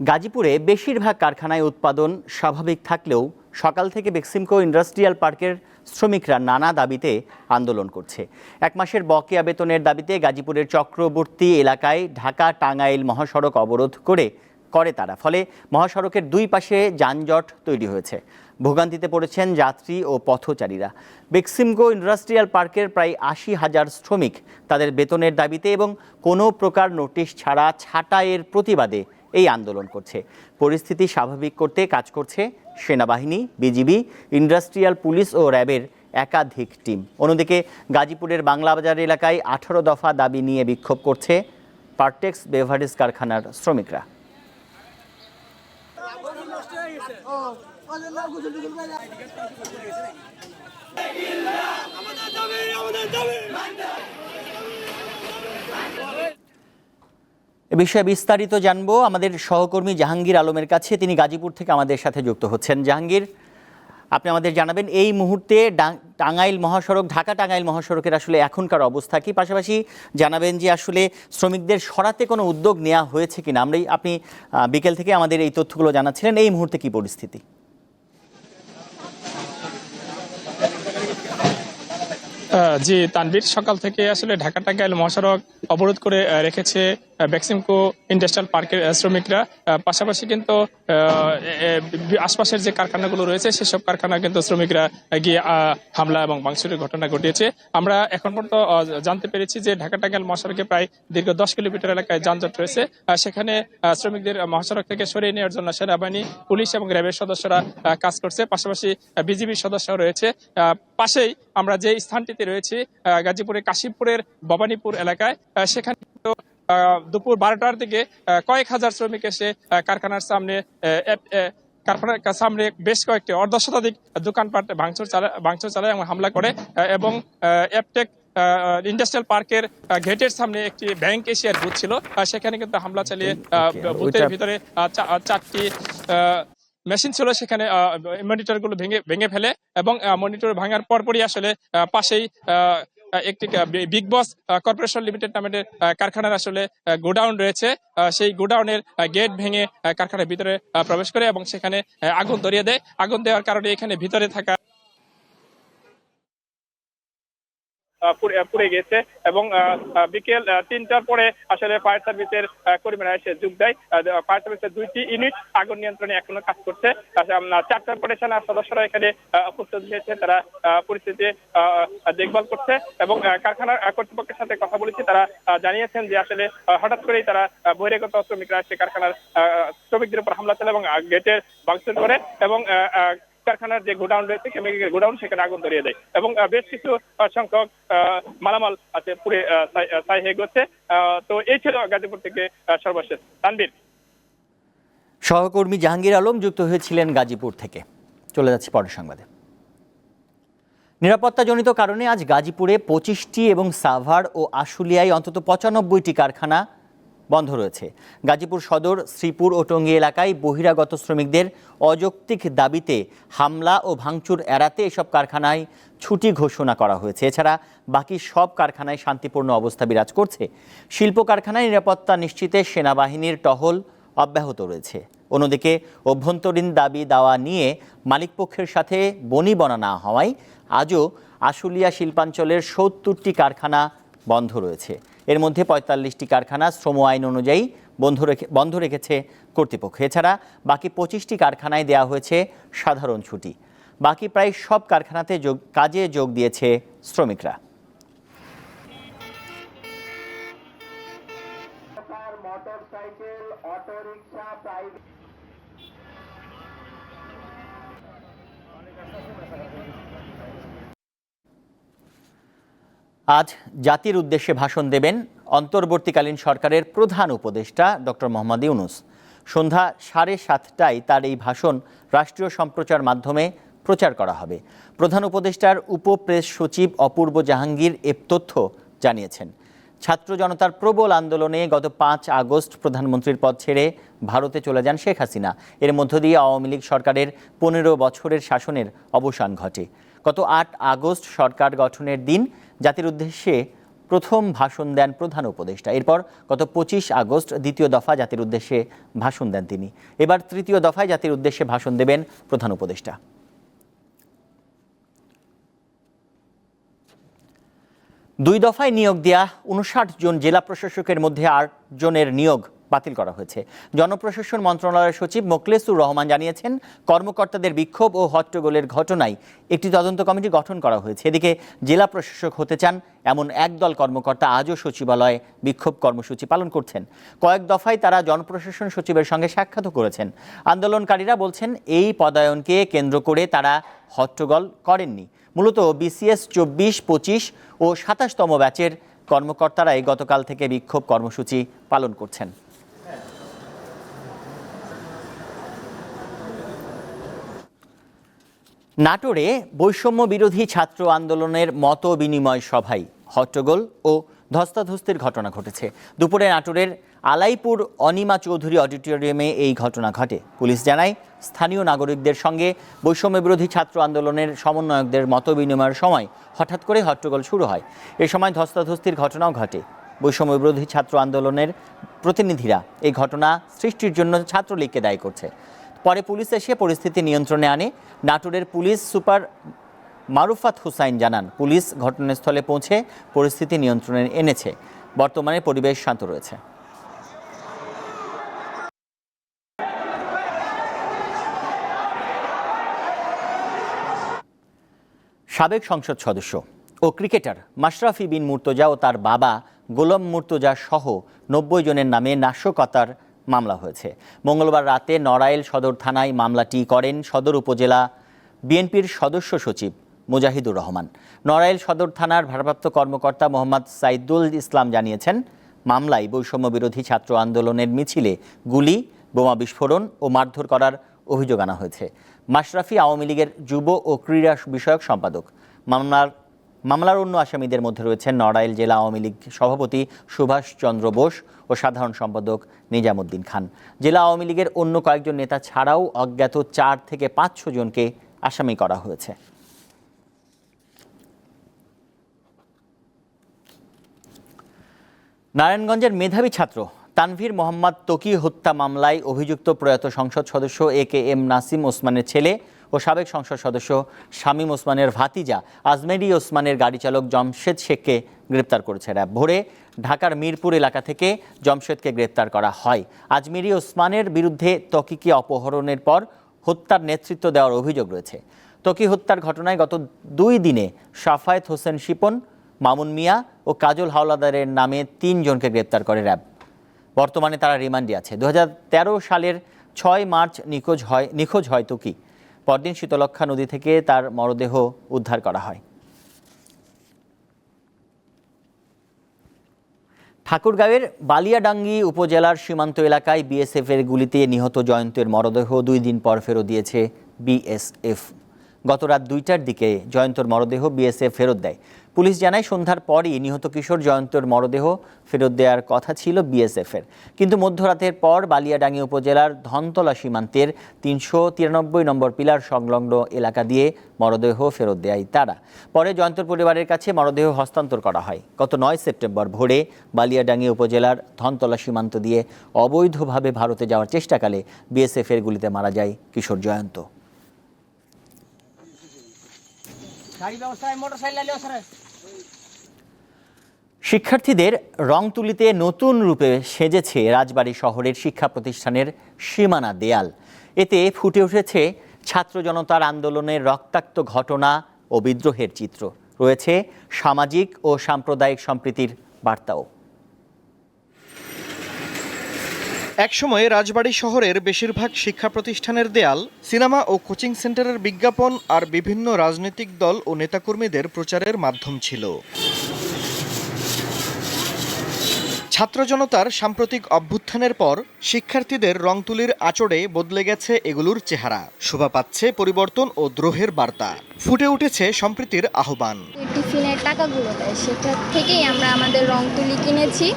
গাজীপুরে বেশিরভাগ কারখানায় উৎপাদন স্বাভাবিক থাকলেও সকাল থেকে বেক্সিমকো ইন্ডাস্ট্রিয়াল পার্কের শ্রমিকরা নানা দাবিতে আন্দোলন করছে। এক মাসের বকেয়া বেতনের দাবিতে গাজীপুরের চক্রবর্তী এলাকায় ঢাকা টাঙ্গাইল মহাসড়ক অবরোধ করে করে তারা। ফলে মহাসড়কের দুই পাশে যানজট তৈরি হয়েছে। ভোগান্তিতে পড়েছেন যাত্রী ও পথচারীরা। বেক্সিমকো ইন্ডাস্ট্রিয়াল পার্কের প্রায় আশি হাজার শ্রমিক তাদের বেতনের দাবিতে এবং কোনো প্রকার নোটিশ ছাড়া ছাঁটাইয়ের প্রতিবাদে এই আন্দোলন করছে। পরিস্থিতি স্বাভাবিক করতে কাজ করছে সেনাবাহিনী, বিজিবি, ইন্ডাস্ট্রিয়াল পুলিশ ও র্যাবের একাধিক টিম। অন্যদিকে গাজীপুরের বাংলাবাজার এলাকায় আঠারো দফা দাবি নিয়ে বিক্ষোভ করছে পার্টেক্স বেভারেজ কারখানার শ্রমিকরা। এ বিষয়ে বিস্তারিত জানব। আমাদের সহকর্মী জাহাঙ্গীর আলমের কাছে। তিনি গাজীপুর থেকে আমাদের সাথে যুক্ত হচ্ছেন। জাহাঙ্গীর, আপনি আমাদের জানাবেন, এই মুহূর্তে টাঙ্গাইল মহাসড়ক, ঢাকা টাঙ্গাইল মহাসড়কের আসলে এখনকার অবস্থা কি? পাশাপাশি জানাবেন যে আসলে শ্রমিকদের সরাতে কোনো উদ্যোগ নেওয়া হয়েছে কি না আমরাই আপনি বিকেল থেকে আমাদের এই তথ্যগুলো জানাচ্ছিলেন। এই মুহূর্তে কি পরিস্থিতি? জি তানভীর সকাল থেকে আসলে ঢাকা টাঙ্গাইল মহাসড়ক অবরোধ করে রেখেছে আহ, বেক্সিমকো ইন্ডাস্ট্রিয়াল পার্কের শ্রমিকরা। পাশাপাশি কিন্তু আশপাশের যে কারখানাগুলো রয়েছে সেসব কারখানা কিন্তু শ্রমিকরা গিয়ে হামলা এবং ভাঙচুরের ঘটনা ঘটিয়েছে। আমরা এখন পর্যন্ত জানতে পেরেছি যে ঢাকা টাঙ্গাইল মহাসড়কে প্রায় দীর্ঘ দশ কিলোমিটার এলাকায় যানজট রয়েছে। সেখানে শ্রমিকদের মহাসড়ক থেকে সরিয়ে নেওয়ার জন্য সেনাবাহিনী পুলিশ এবং র্যাবের সদস্যরা কাজ করছে। পাশাপাশি বিজিবির সদস্যও রয়েছে। পাশেই আমরা যে স্থানটিতে রয়েছি গাজীপুরের কাশিমপুরের ভবানীপুর এলাকায় সেখানে দুপুর বারোটার দিকে কয়েক হাজার শ্রমিক এসে কারখানার সামনে কারখানার সামনে বেশ কয়েকটি অর্ধ শতাধিক দোকানপাট ভাঙচুর চালায় ভাঙচুর চালায় এবং হামলা করে এবং এপটেক ইন্ডাস্ট্রিয়াল পার্কের গেটের সামনে একটি ব্যাংক এশিয়ার বুথ ছিল সেখানে কিন্তু হামলা চালিয়ে আহ, বুথের ভিতরে চারটি আহ, মেশিন ছিল সেখানে মনিটরগুলো ভেঙে ভেঙে ফেলে এবং মনিটর ভাঙার পরপরই আসলে পাশেই একটি বিগ বস কর্পোরেশন লিমিটেড নামের কারখানার আসলে গোডাউন রয়েছে। সেই গোডাউনের গেট ভেঙে কারখানার ভিতরে প্রবেশ করে এবং সেখানে আগুন ধরিয়ে দেয়। আগুন দেওয়ার কারণে এখানে ভিতরে থাকা পুড়ে গেছে এবং বিকেল তিনটার পরে আসলে ফায়ার সার্ভিসের কর্মীরা এসে যোগ দেয়। ফায়ার সার্ভিসের দুইটি ইউনিট আগুন নিয়ন্ত্রণে এখনও কাজ করছে। চারটার পরে সেনা সদস্যরা এখানে উপস্থিত হয়েছে। তারা পরিস্থিতি দেখভাল করছে এবং কারখানার কর্তৃপক্ষের সাথে কথা বলেছি। তারা জানিয়েছেন যে আসলে হঠাৎ করেই তারা বহিরাগত শ্রমিকরা এসে কারখানার শ্রমিকদের উপর হামলা চালায় এবং গেটের ভাঙচুর করে এবং কারখানার যে গোডাউন রয়েছে, কেমিক্যাল গোডাউন, সেখানে আগুন ধরিয়ে দেয়। এবং বেশ কিছু সংখ্যক মালামাল আছে পুরে ছাই হয়ে গেছে। তো এই ছিল গাজীপুর থেকে সর্বশেষ। তানবীর সহকর্মী জাহাঙ্গীর আলম যুক্ত হয়েছিলেন গাজীপুর থেকে। চলে যাচ্ছি পরের সংবাদে। নিরাপত্তাজনিত কারণে আজ গাজীপুরে পঁচিশটি এবং সাভার ও আশুলিয়ায় অন্তত পঁচানব্বইটি কারখানা বন্ধ রয়েছে। গাজীপুর সদর, শ্রীপুর ও টঙ্গী এলাকায় বহিরাগত শ্রমিকদের অযৌক্তিক দাবিতে হামলা ও ভাঙচুর এড়াতে এসব কারখানায় ছুটি ঘোষণা করা হয়েছে। এছাড়া বাকি সব কারখানায় শান্তিপূর্ণ অবস্থা বিরাজ করছে। শিল্প কারখানায় নিরাপত্তা নিশ্চিতে সেনাবাহিনীর টহল অব্যাহত রয়েছে। অন্যদিকে অভ্যন্তরীণ দাবি দাওয়া নিয়ে মালিকপক্ষের সাথে বনিবনা না হওয়ায় আজও আশুলিয়া শিল্পাঞ্চলের সত্তরটি কারখানা বন্ধ রয়েছে। এর মধ্যে পঁয়তাল্লিশটি কারখানা শ্রম আইন অনুযায়ী বন্ধ রেখে বন্ধ রেখেছে কর্তৃপক্ষ। এছাড়া বাকি পঁচিশটি কারখানায় দেওয়া হয়েছে সাধারণ ছুটি। বাকি প্রায় সব কারখানাতে যোগ কাজে যোগ দিয়েছে শ্রমিকরা। আজ জাতির উদ্দেশ্যে ভাষণ দেবেন অন্তর্বর্তীকালীন সরকারের প্রধান উপদেষ্টা ডক্টর মোহাম্মদ ইউনুস। সন্ধ্যা সাড়ে সাতটায় তার এই ভাষণ রাষ্ট্রীয় সম্প্রচার মাধ্যমে প্রচার করা হবে। প্রধান উপদেষ্টার উপপ্রেস সচিব অপূর্ব জাহাঙ্গীর এ তথ্য জানিয়েছেন। ছাত্র জনতার প্রবল আন্দোলনে গত পাঁচ আগস্ট প্রধানমন্ত্রীর পদ ছেড়ে ভারতে চলে যান শেখ হাসিনা। এর মধ্য দিয়ে আওয়ামী লীগ সরকারের পনেরো বছরের শাসনের অবসান ঘটে। গত আট আগস্ট সরকার গঠনের দিন, জাতির উদ্দেশ্যে প্রথম ভাষণ দেন প্রধান উপদেষ্টা। এরপর গত পঁচিশ আগস্ট দ্বিতীয় দফা জাতির উদ্দেশ্যে ভাষণ দেন তিনি। এবার তৃতীয় দফায় জাতির উদ্দেশ্যে ভাষণ দেবেন প্রধান উপদেষ্টা। দুই দফায় নিয়োগ দেয়া উনষাট জন জেলা প্রশাসকের মধ্যে আট জনের নিয়োগ বাতিল করা হয়েছে। জনপ্রশাসন মন্ত্রণালয়ের সচিব মোকলেসুর রহমান জানিয়েছেন, কর্মকর্তাদের বিক্ষোভ ও হট্টগোলের ঘটনায় একটি তদন্ত কমিটি গঠন করা হয়েছে। এদিকে জেলা প্রশাসক হতে চান এমন একদল কর্মকর্তা আজও সচিবালয়ে বিক্ষোভ কর্মসূচি পালন করছেন। কয়েক দফায় তারা জনপ্রশাসন সচিবের সঙ্গে সাক্ষাৎও করেছেন। আন্দোলনকারীরা বলছেন, এই পদায়নকে কেন্দ্র করে তারা হট্টগোল করেননি। মূলত বিসিএস চব্বিশ, পঁচিশ ও সাতাশতম ব্যাচের কর্মকর্তারাই গতকাল থেকে বিক্ষোভ কর্মসূচি পালন করছেন। নাটোরে বৈষম্য বিরোধী ছাত্র আন্দোলনের মত বিনিময় সভায় হট্টগোল ও ধস্তাধস্তির ঘটনা ঘটেছে। দুপুরে নাটোরের আলাইপুর অনিমা চৌধুরী অডিটোরিয়ামে এই ঘটনা ঘটে। পুলিশ জানায়, স্থানীয় নাগরিকদের সঙ্গে বৈষম্য বিরোধী ছাত্র আন্দোলনের সমন্বয়কদের মত বিনিময়ের সময় হঠাৎ করে হট্টগোল শুরু হয়। এ সময় ধস্তাধস্তির ঘটনাও ঘটে। বৈষম্য বিরোধী ছাত্র আন্দোলনের প্রতিনিধিরা এই ঘটনা সৃষ্টির জন্য ছাত্রলীগকে দায়ী করছে। পরে পুলিশ এসে পরিস্থিতি নিয়ন্ত্রণে আনে। নাটোরের পুলিশ সুপার মারুফাত হুসাইন জানান, পুলিশ ঘটনাস্থলে পৌঁছে পরিস্থিতি নিয়ন্ত্রণে এনেছে। বর্তমানে পরিবেশ শান্ত রয়েছে। সাবেক সংসদ সদস্য ও ক্রিকেটার মাশরাফি বিন মুর্তজা ও তার বাবা গোলাম মুর্তজা সহ নব্বই জনের নামে নাশকতার মামলা হয়েছে। মঙ্গলবার রাতে নড়াইল সদর থানায় মামলাটি করেন সদর উপজেলা বিএনপির সদস্য সচিব মুজাহিদুর রহমান। নড়াইল সদর থানার ভারপ্রাপ্ত কর্মকর্তা মোহাম্মদ সাইদুল ইসলাম জানিয়েছেন, মামলায় বৈষম্য বিরোধী ছাত্র আন্দোলনের মিছিলে গুলি, বোমা বিস্ফোরণ ও মারধর করার অভিযোগ আনা হয়েছে। মাশরাফি আওয়ামী লীগের যুব ও ক্রীড়া বিষয়ক সম্পাদক। মামলার মামলার অন্য আসামিদের মধ্যে রয়েছেন নড়াইল জেলা আওয়ামী লীগ সভাপতি সুভাষ চন্দ্র বোস ও সাধারণ সম্পাদক নিজামুদ্দিন খান। জেলা আওয়ামী লীগের অন্য কয়েকজন নেতা ছাড়াও অজ্ঞাত চার থেকে পাঁচশো জনকে আসামি করা হয়েছে। নারায়ণগঞ্জের মেধাবী ছাত্র তানভীর মোহাম্মদ তকি হত্যা মামলায় অভিযুক্ত প্রয়াত সংসদ সদস্য এ কে এম নাসিম ওসমানের ছেলে ও সাবেক সংসদ সদস্য শামীম ওসমানের ভাতিজা আজমেরি ওসমানের গাড়ি চালক জমশেদ শেখকে গ্রেপ্তার করেছে র্যাব ভোরে ঢাকার মিরপুর এলাকা থেকে জমশেদকে গ্রেপ্তার করা হয়। আজমেরি ওসমানের বিরুদ্ধে তকিকে অপহরণের পর হত্যার নেতৃত্ব দেওয়ার অভিযোগ রয়েছে। তকি হত্যার ঘটনায় গত দুই দিনে সাফায়েত হোসেন শিপন, মামুন মিয়া ও কাজল হাওলাদারের নামে তিনজনকে গ্রেপ্তার করে র্যাব। বর্তমানে তারা রিমান্ডে আছে। দু হাজার তেরো সালের ছয় মার্চ নিখোঁজ হয় নিখোঁজ হয় তুকি। পরদিন শীতলক্ষা নদী থেকে তার মরদেহ উদ্ধার করা হয়। ঠাকুরগাঁওয়ের বালিয়াডাঙ্গি উপজেলার সীমান্ত এলাকায় বিএসএফের গুলিতে নিহত জয়ন্তের মরদেহ দুই দিন পর ফেরত দিয়েছে বিএসএফ গত রাত দুইটার দিকে জয়ন্তর মরদেহ বিএসএফ ফেরত দেয়। পুলিশ জানায় সন্ধ্যার পরই নিহত কিশোর জয়ন্তর মরদেহ ফেরত দেওয়ার কথা ছিল বিএসএফের। কিন্তু মধ্যরাতের পর বালিয়াডাঙ্গি উপজেলার ধনতলা সীমান্তের তিনশো তিরানব্বই নম্বর পিলার সংলগ্ন এলাকা দিয়ে মরদেহ ফেরত দেয় তারা। পরে জয়ন্তর পরিবারের কাছে মরদেহ হস্তান্তর করা হয়। গত নয় সেপ্টেম্বর ভোরে বালিয়াডাঙ্গি উপজেলার ধনতলা সীমান্ত দিয়ে অবৈধভাবে ভারতে যাওয়ার চেষ্টাকালে বিএসএফের গুলিতে মারা যায় কিশোর জয়ন্ত। শিক্ষার্থীদের রং তুলিতে নতুন রূপে সেজেছে রাজবাড়ী শহরের শিক্ষা প্রতিষ্ঠানের সীমানা দেয়াল। এতে ফুটে উঠেছে ছাত্র জনতার আন্দোলনের রক্তাক্ত ঘটনা ও বিদ্রোহের চিত্র। রয়েছে সামাজিক ও সাম্প্রদায়িক সম্প্রীতির বার্তাও। একসময় রাজবাড়ী শহরের বেশিরভাগ শিক্ষা প্রতিষ্ঠানের দেয়াল, সিনেমা ও কোচিং সেন্টারের বিজ্ঞাপন আর বিভিন্ন রাজনৈতিক দল ও নেতাকর্মীদের প্রচারের মাধ্যম ছিল। ছাত্র জনতার সাম্প্রতিক অভ্যুত্থানের পর শিক্ষার্থীদের রং তুলির আচড়ে বদলে গেছে এগুলোর চেহারা। শোভা পাচ্ছে পরিবর্তন ও দ্রোহের বার্তা। ফুটে উঠেছে সম্প্রীতির আহ্বান। টিফিনের টাকাগুলো সেটা থেকেই আমরা আমাদের রং তুলি কিনেছি।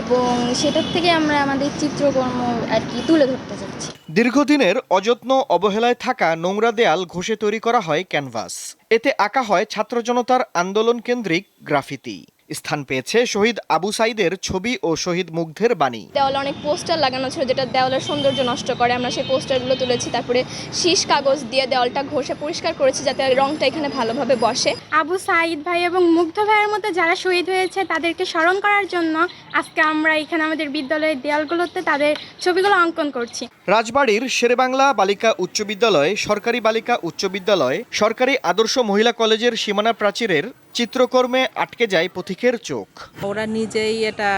এবং সেটার থেকে আমরা আমাদের চিত্রকর্ম আর কি তুলে ধরতে চাচ্ছি দীর্ঘদিনের অযত্ন অবহেলায় থাকা নোংরা দেয়াল ঘষে তৈরি করা হয় ক্যানভাস। এতে আঁকা হয় ছাত্র জনতার আন্দোলন কেন্দ্রিক গ্রাফিতি। স্থান পেয়েছে শহীদ আবু সাইদের ছবি ও শহীদ মুগ্ধের বাণী। দেওয়ালে অনেক পোস্টার লাগানো ছিল যেটা দেওয়ালের সৌন্দর্য নষ্ট করে। আমরা সেই পোস্টারগুলো তুলেছি তারপরে শীষ কাগজ দিয়ে দেওয়ালটা ঘষে পরিষ্কার করেছি যাতে রংটা এখানে ভালোভাবে বসে। আবু সাঈদ ভাই এবং মুগ্ধ ভাইয়ের মতো যারা শহীদ হয়েছে তাদেরকে স্মরণ করার জন্য আজকে আমরা এখানে আমাদের বিদ্যালয়ের দেয়ালগুলোতে তাদের ছবিগুলো অঙ্কন করছি। রাজবাড়ির শেরেবাংলা বালিকা উচ্চ বিদ্যালয় সরকারি বালিকা উচ্চ বিদ্যালয় সরকারি আদর্শ মহিলা কলেজের সীমানা প্রাচীরের চিত্রকর্মে আটকে যায় পথিকের চোখ। ওরা নিজেই এটা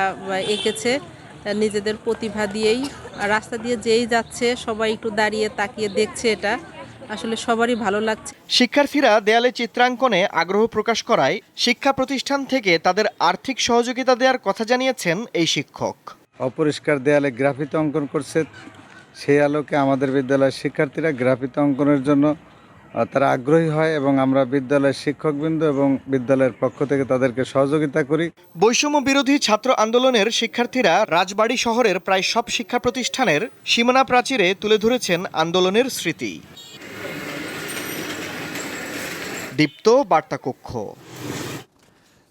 এঁকেছে নিজেদের প্রতিভা দিয়েই। রাস্তা দিয়ে যেই যাচ্ছে সবাই একটু দাঁড়িয়ে তাকিয়ে দেখছে এটা। আসলে সবারই ভালো লাগছে। শিক্ষার্থীরা দেয়ালে চিত্রাঙ্কনে আগ্রহ প্রকাশ করায় শিক্ষা প্রতিষ্ঠান থেকে তাদের আর্থিক সহযোগিতা দেওয়ার কথা জানিয়েছেন এই শিক্ষক। অপরিষ্কার দেয়ালে গ্রাফিতি অঙ্কন করছে সেই আলোকে আমাদের বিদ্যালয়ের শিক্ষার্থীরা গ্রাফিতি অঙ্কনের জন্য তারা আগ্রহী হয় এবং আমরা বিদ্যালয়ের শিক্ষকবৃন্দ এবং বিদ্যালয়ের পক্ষ থেকে তাদেরকে সহযোগিতা করি। বৈষম্য বিরোধী ছাত্র আন্দোলনের শিক্ষার্থীরা রাজবাড়ী শহরের প্রায় সব শিক্ষা প্রতিষ্ঠানের সীমানা প্রাচীরে তুলে ধরেছেন আন্দোলনের স্মৃতি। দীপ্ত বার্তা কক্ষ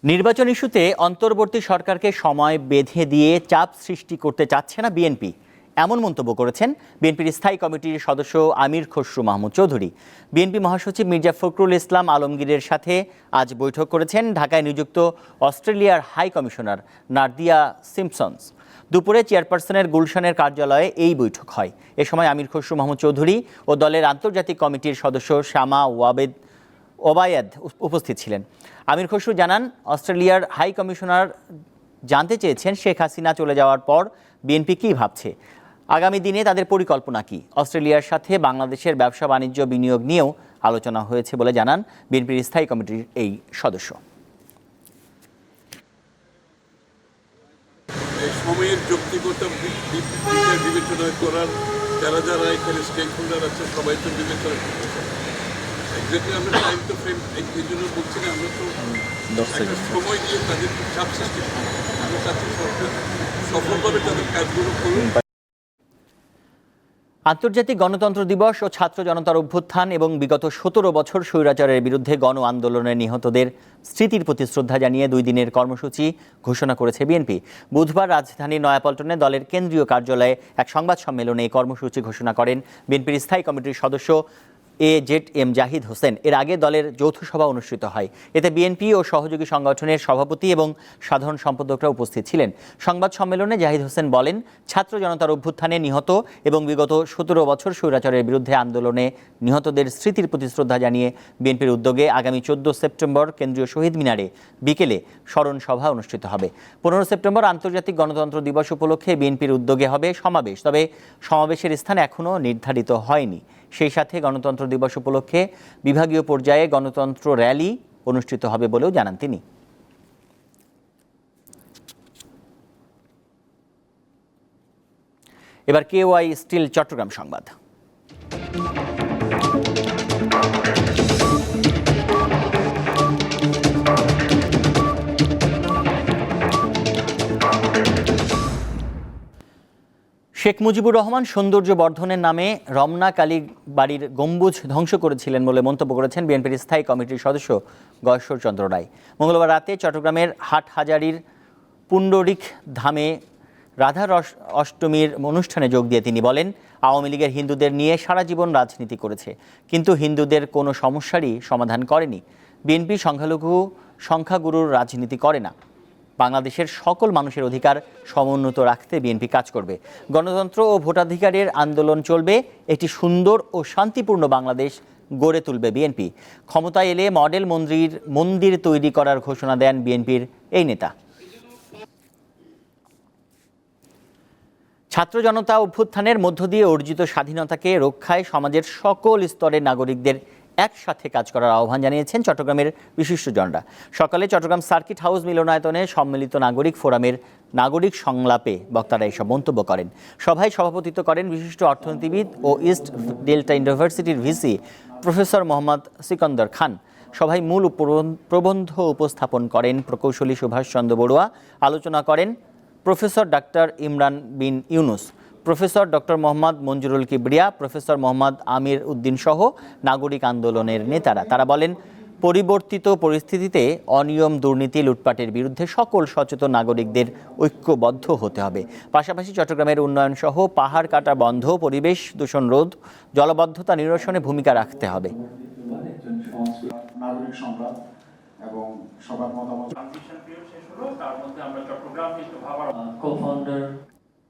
নির্বাচন ইস্যুতে অন্তর্বর্তী সরকারকে সময় বেঁধে দিয়ে চাপ সৃষ্টি করতে চাচ্ছে না বিএনপি। এমন মন্তব্য করেছেন বিএনপির স্থায়ী কমিটির সদস্য আমির খসরু মাহমুদ চৌধুরী। বিএনপি মহাসচিব মির্জা ফখরুল ইসলাম আলমগীরের সাথে আজ বৈঠক করেছেন ঢাকায় নিযুক্ত অস্ট্রেলিয়ার হাই কমিশনার নার্দিয়া সিমসন্স। দুপুরে চেয়ারপারসনের গুলশানের কার্যালয়ে এই বৈঠক হয়। এ সময় আমির খসরু মাহমুদ চৌধুরী ও দলের আন্তর্জাতিক কমিটির সদস্য শ্যামা ওয়াবেদ ওবায়দ উপস্থিত ছিলেন। আমির খসরু জানান, অস্ট্রেলিয়ার হাই কমিশনার জানতে চেয়েছেন শেখ হাসিনা চলে যাওয়ার পর বিএনপি কী ভাবছে। আগামী দিনে তাদের পরিকল্পনা কি? অস্ট্রেলিয়ার সাথে বাংলাদেশের ব্যবসা বাণিজ্য বিনিয়োগ নিয়েও আলোচনা হয়েছে বলে জানান বিএনপির স্থায়ী কমিটির এই সদস্য। সময়ের যৌক্তিকতা বিবেচনা করার যারা যারা এখানে স্টেক হোল্ডার আছে সবাই তো বিবেচনা করতে এক্স্যাক্টলি আমরা টাইম তো ফ্রেম এই জন্য বলছি না আমরা তো সময় দিয়ে তাদের চাপ সৃষ্টি আমরা চাচ্ছি সরকার সফলভাবে তাদের কাজগুলো করুন আন্তর্জাতিক গণতন্ত্র দিবস ও ছাত্র জনতার অভ্যুত্থান এবং বিগত সতেরো বছর স্বৈরাচারের বিরুদ্ধে গণ আন্দোলনে নিহতদের স্মৃতির প্রতি শ্রদ্ধা জানিয়ে দুই দিনের কর্মসূচি ঘোষণা করেছে বিএনপি। বুধবার রাজধানী নয়াপল্টনে দলের কেন্দ্রীয় কার্যালয়ে এক সংবাদ সম্মেলনে এই কর্মসূচি ঘোষণা করেন বিএনপির স্থায়ী কমিটির সদস্য A Z M Zahid Hossain. এর আগে দলের যৌথ সভা অনুষ্ঠিত হয়। এতে বিএনপি ও সহযোগী সংগঠনের সভাপতি এবং সাধারণ সম্পাদকরা উপস্থিত ছিলেন। সংবাদ সম্মেলনে জাহিদ হোসেন বলেন, ছাত্র জনতার অভ্যুত্থানে নিহত এবং বিগত সতেরো বছর স্বৈরাচারের বিরুদ্ধে আন্দোলনে নিহতদের স্মৃতির প্রতি শ্রদ্ধা জানিয়ে বিএনপির উদ্যোগে আগামী চোদ্দ সেপ্টেম্বর কেন্দ্রীয় শহীদ মিনারে বিকেলে স্মরণ সভা অনুষ্ঠিত হবে। পনেরো সেপ্টেম্বর আন্তর্জাতিক গণতন্ত্র দিবস উপলক্ষে বিএনপির উদ্যোগে হবে সমাবেশ। তবে সমাবেশের স্থান এখনও নির্ধারিত হয়নি। সেই সাথে গণতন্ত্র দিবস উপলক্ষে বিভাগীয় পর্যায়ে গণতন্ত্র র্যালি অনুষ্ঠিত হবে বলেও জানান তিনি। এবার কেওয়াই স্টিল চট্টগ্রাম সংবাদ। শেখ মুজিবুর রহমান সৌন্দর্য বর্ধনের নামে রমনা কালী বাড়ির গম্বুজ ধ্বংস করেছিলেন বলে মন্তব্য করেছেন বিএনপির স্থায়ী কমিটির সদস্য গয়েশ্বর চন্দ্র রায়। মঙ্গলবার রাতে চট্টগ্রামের হাটহাজারির পুণ্ডরিক ধামে রাধা অষ্টমীর অনুষ্ঠানে যোগ দিয়ে তিনি বলেন, আওয়ামী লীগের হিন্দুদের নিয়ে সারা জীবন রাজনীতি করেছে, কিন্তু হিন্দুদের কোনো সমস্যারই সমাধান করেনি। বিএনপি সংখ্যালঘু সংখ্যাগুরুর রাজনীতি করে না। বাংলাদেশের সকল মানুষের অধিকার সমুন্নত রাখতে বিএনপি কাজ করবে। গণতন্ত্র ও ভোটাধিকারের আন্দোলন চলবে, একটি সুন্দর ও শান্তিপূর্ণ বাংলাদেশ গড়ে তুলবে বিএনপি। ক্ষমতায় এলে মডেল মন্দির মন্দির তৈরি করার ঘোষণা দেন বিএনপির এই নেতা। ছাত্র জনতা অভ্যুত্থানের মধ্য দিয়ে অর্জিত স্বাধীনতাকে রক্ষায় সমাজের সকল স্তরের নাগরিকদের একসাথে কাজ করার আহ্বান জানিয়েছেন চট্টগ্রামের বিশিষ্টজনরা সকালে চট্টগ্রাম সার্কিট হাউস মিলনায়তনে সম্মিলিত নাগরিক ফোরামের নাগরিক সংলাপে বক্তারা এসব মন্তব্য করেন। সভায় সভাপতিত্ব করেন বিশিষ্ট অর্থনীতিবিদ ও ইস্ট ডেল্টা ইউনিভার্সিটির ভিসি প্রফেসর মোহাম্মদ সিকন্দর খান। সভায় মূল প্রবন্ধ উপস্থাপন করেন প্রকৌশলী সুভাষচন্দ্র বড়ুয়া। আলোচনা করেন professor doctor Imran bin Yunus. Professor doctor Mohammad Manzurul Kibria professor Mohammad Amir Uddin সহ নাগরিক আন্দোলনের নেতারা। তারা বলেন পরিবর্তিত পরিস্থিতিতে অনিয়ম দুর্নীতি লুটপাটের বিরুদ্ধে সকল সচেতন নাগরিকদের ঐক্যবদ্ধ হতে হবে। পাশাপাশি চট্টগ্রামের উন্নয়ন সহ পাহাড় কাটা বন্ধ পরিবেশ দূষণ রোধ জলবদ্ধতা নিরসনে ভূমিকা রাখতে হবে। এবং সবার মতামত।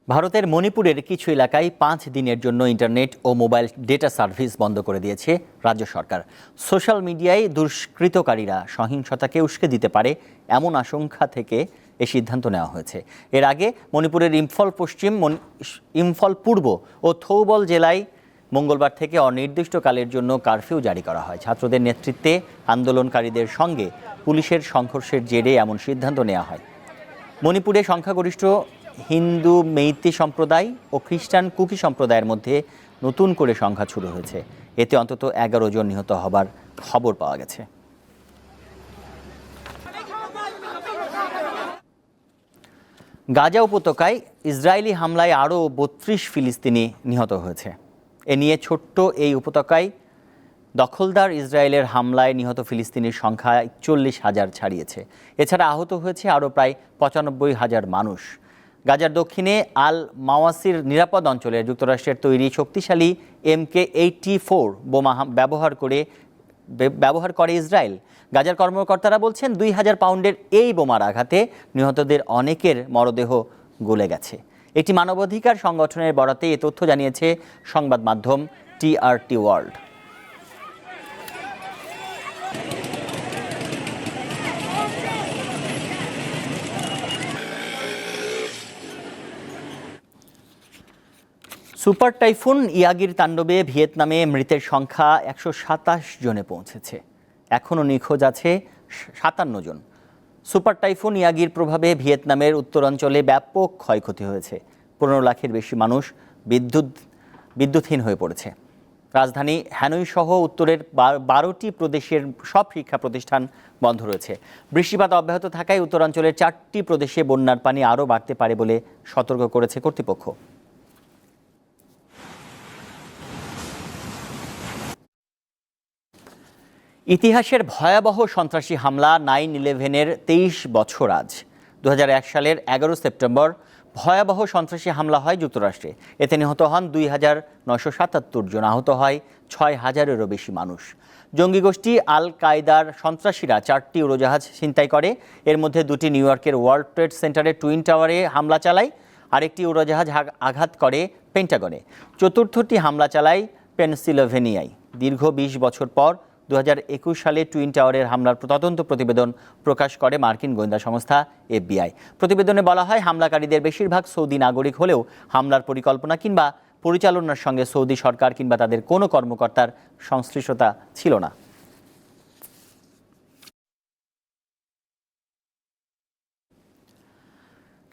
ভারতের মণিপুরের কিছু এলাকায় পাঁচ দিনের জন্য ইন্টারনেট ও মোবাইল ডেটা সার্ভিস বন্ধ করে দিয়েছে রাজ্য সরকার। সোশ্যাল মিডিয়ায় দুষ্কৃতকারীরা সহিংসতাকে উস্কে দিতে পারে এমন আশঙ্কা থেকে এই সিদ্ধান্ত নেওয়া হয়েছে। এর আগে মণিপুরের ইম্ফল পশ্চিম ইম্ফল পূর্ব ও থৌবল জেলায় মঙ্গলবার থেকে অনির্দিষ্টকালের জন্য কারফিউ জারি করা হয়। ছাত্রদের নেতৃত্বে আন্দোলনকারীদের সঙ্গে পুলিশের সংঘর্ষের জেরে এমন সিদ্ধান্ত নেওয়া হয়। মণিপুরে সংখ্যাগরিষ্ঠ হিন্দু মেইতি সম্প্রদায় ও খ্রিস্টান কুকি সম্প্রদায়ের মধ্যে নতুন করে সংঘাত শুরু হয়েছে। এতে অন্তত এগারো জন নিহত হবার খবর পাওয়া গেছে। গাজা উপত্যকায় ইসরায়েলি হামলায় আরও বত্রিশ ফিলিস্তিনি নিহত হয়েছে। এ নিয়ে ছোট্ট এই উপত্যকায় দখলদার ইসরায়েলের হামলায় নিহত ফিলিস্তিনির সংখ্যা চল্লিশ হাজার ছাড়িয়েছে। এছাড়া আহত হয়েছে আরও প্রায় পঁচানব্বই হাজার মানুষ। গাজার দক্ষিণে আল মাওয়াসির নিরাপদ অঞ্চলে যুক্তরাষ্ট্রের তৈরি শক্তিশালী এম কে এইটি ফোর বোমা ব্যবহার করে ব্যবহার করে ইসরায়েল। গাজার কর্মকর্তারা বলছেন দুই হাজার পাউন্ডের এই বোমার আঘাতে নিহতদের অনেকের মরদেহ গলে গেছে। একটি মানবাধিকার সংগঠনের বরাতে এ তথ্য জানিয়েছে সংবাদ মাধ্যম টিআরটি ওয়ার্ল্ড। সুপার টাইফুন ইয়াগির তাণ্ডবে ভিয়েতনামে মৃতের সংখ্যা একশো সাতাশ জনে পৌঁছেছে। এখনও নিখোঁজ আছে সাতান্ন জন। সুপার টাইফুন ইয়াগির প্রভাবে ভিয়েতনামের উত্তরাঞ্চলে ব্যাপক ক্ষয়ক্ষতি হয়েছে। পনেরো লাখের বেশি মানুষ বিদ্যুৎ, বিদ্যুৎহীন হয়ে পড়েছে। রাজধানী হ্যানই সহ উত্তরের বারোটি প্রদেশের সব শিক্ষা প্রতিষ্ঠান বন্ধ রয়েছে। বৃষ্টিপাত অব্যাহত থাকায় উত্তরাঞ্চলের চারটি প্রদেশে বন্যার পানি আরও বাড়তে পারে বলে সতর্ক করেছে কর্তৃপক্ষ। ইতিহাসের ভয়াবহ সন্ত্রাসী হামলা নাইন ইলেভেনের তেইশ বছর আজ। দু হাজার এক সালের এগারো সেপ্টেম্বর ভয়াবহ সন্ত্রাসী হামলা হয় যুক্তরাষ্ট্রে। এতে নিহত হন দুই হাজার নশো সাতাত্তর জন। আহত হয় ছয় হাজারেরও বেশি মানুষ। জঙ্গি গোষ্ঠী আল কায়দার সন্ত্রাসীরা চারটি উড়োজাহাজ ছিনতাই করে। এর মধ্যে দুটি নিউ ইয়র্কের ওয়ার্ল্ড ট্রেড সেন্টারের টুইন টাওয়ারে হামলা চালায়। আরেকটি উড়োজাহাজ আঘাত করে পেন্টাগনে। চতুর্থটি হামলা চালায় পেনসিলভেনিয়ায়। দীর্ঘ বিশ বছর পর দু হাজার একুশ সালে টুইন টাওয়ারের হামলার তদন্ত প্রতিবেদন প্রকাশ করে মার্কিন গোয়েন্দা সংস্থা এফবিআই। প্রতিবেদনে বলা হয়, হামলাকারীদের বেশিরভাগ সৌদি নাগরিক হলেও হামলার পরিকল্পনা কিংবা পরিচালনার সঙ্গে সৌদি সরকার কিংবা তাদের কোনো কর্মকর্তার সংশ্লিষ্টতা ছিল না।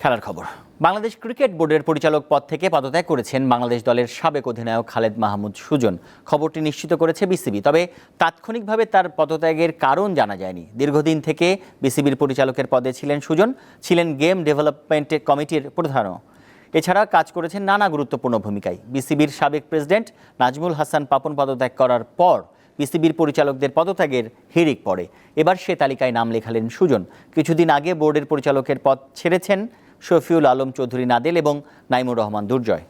খেলার খবর। বাংলাদেশ ক্রিকেট বোর্ডের পরিচালক পদ থেকে পদত্যাগ করেছেন বাংলাদেশ দলের সাবেক অধিনায়ক খালেদ মাহমুদ সুজন। খবরটি নিশ্চিত করেছে বিসিবি, তবে তাৎক্ষণিকভাবে তার পদত্যাগের কারণ জানা যায়নি। দীর্ঘদিন থেকে বিসিবির পরিচালকের পদে ছিলেন সুজন, ছিলেন গেম ডেভেলপমেন্ট কমিটির প্রধানও। এছাড়া কাজ করেছেন নানা গুরুত্বপূর্ণ ভূমিকায়। বিসিবির সাবেক প্রেসিডেন্ট নাজমুল হাসান পাপন পদত্যাগ করার পর বিসিবির পরিচালকদের পদত্যাগের হিড়িক পড়ে। এবার সে তালিকায় নাম লেখালেন সুজন। কিছুদিন আগে বোর্ডের পরিচালকের পদ ছেড়েছেন শফিউল আলম চৌধুরী নাদেল এবং নাইমুর রহমান দুর্জয়।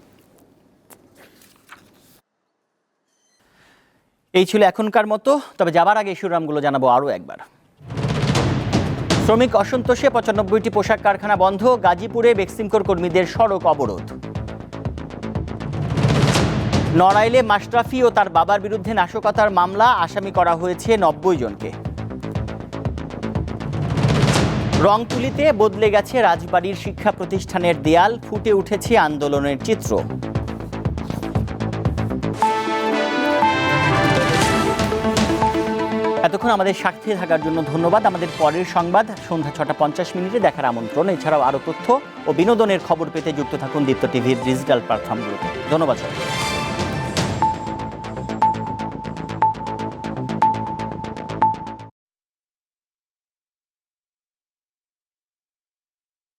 এই ছিল এখনকার মতো, তবে যাবার আগে শিরোনামগুলো জানাব আরও একবার। শ্রমিক অসন্তোষে পঁচানব্বইটি পোশাক কারখানা বন্ধ, গাজীপুরে বেক্সিমকোর কর্মীদের সড়ক অবরোধ। নড়াইলে মাশরাফি ও তার বাবার বিরুদ্ধে নাশকতার মামলা, আসামি করা হয়েছে নব্বই জনকে। রংতুলিতে বদলে গেছে রাজবাড়ির শিক্ষা প্রতিষ্ঠানের দেয়াল, ফুটে উঠেছে আন্দোলনের চিত্র। এতক্ষণ আমাদের সাক্ষী থাকার জন্য ধন্যবাদ। আমাদের পরের সংবাদ সন্ধ্যা ছটা পঞ্চাশ মিনিটে দেখার আমন্ত্রণ। এছাড়াও আরও তথ্য ও বিনোদনের খবর পেতে যুক্ত থাকুন দীপ্ত টিভির ডিজিটাল প্ল্যাটফর্মগুলোতে। ধন্যবাদ সবাইকে।